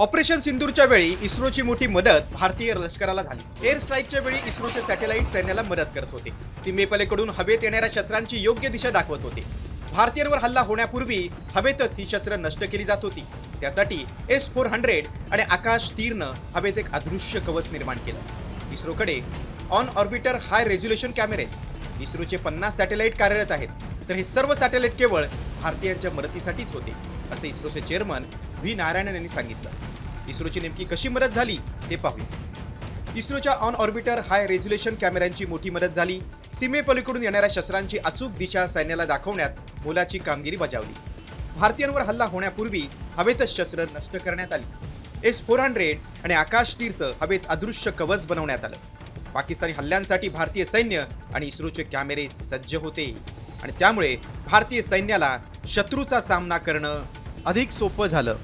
Operation सिंदूरच्या वेळी इस्रोची मोठी मदत भारतीय लष्कराला झाली. एअर स्ट्राईकच्या वेळी इस्रोचे सॅटेलाईट सैन्याला मदत करत होते. सीमेपलीकडून हवेत येणाऱ्या शस्त्रांची योग्य दिशा दाखवत होते. भारतीयांवर हल्ला होण्यापूर्वी हवेतच ही शस्त्र नष्ट केली जात होती. त्यासाठी एस फोर हंड्रेड आणि आकाश तीरनं हवेत एक अदृश्य कवच निर्माण केलं. इस्रोकडे ऑन ऑर्बिटर हाय रेझोल्युशन कॅमेरे. इस्रोचे पन्नास सॅटेलाईट कार्यरत आहेत. तर हे सर्व सॅटेलाईट केवळ भारतीयांच्या मदतीसाठीच होते असे इस्रोचे चेअरमन व्ही. नारायणन यांनी सांगितलं. इस्रोची नेमकी कशी मदत झाली ते पाहूया. इस्रोच्या ऑन ऑर्बिटर हाय रेझुलेशन कॅमेऱ्यांची मोठी मदत झाली. सीमेपलीकडून येणाऱ्या शस्त्रांची अचूक दिशा सैन्याला दाखवण्यात मोलाची कामगिरी बजावली. भारतीयांवर हल्ला होण्यापूर्वी हवेतच शस्त्र नष्ट करण्यात आली. एस फोर हंड्रेड आणि आकाश तीरचं हवेत अदृश्य कवच बनवण्यात आलं. पाकिस्तानी हल्ल्यांसाठी भारतीय सैन्य आणि इस्रोचे कॅमेरे सज्ज होते. आणि त्यामुळे भारतीय सैन्याला शत्रूचा सामना करणं अधिक सोपं झालं.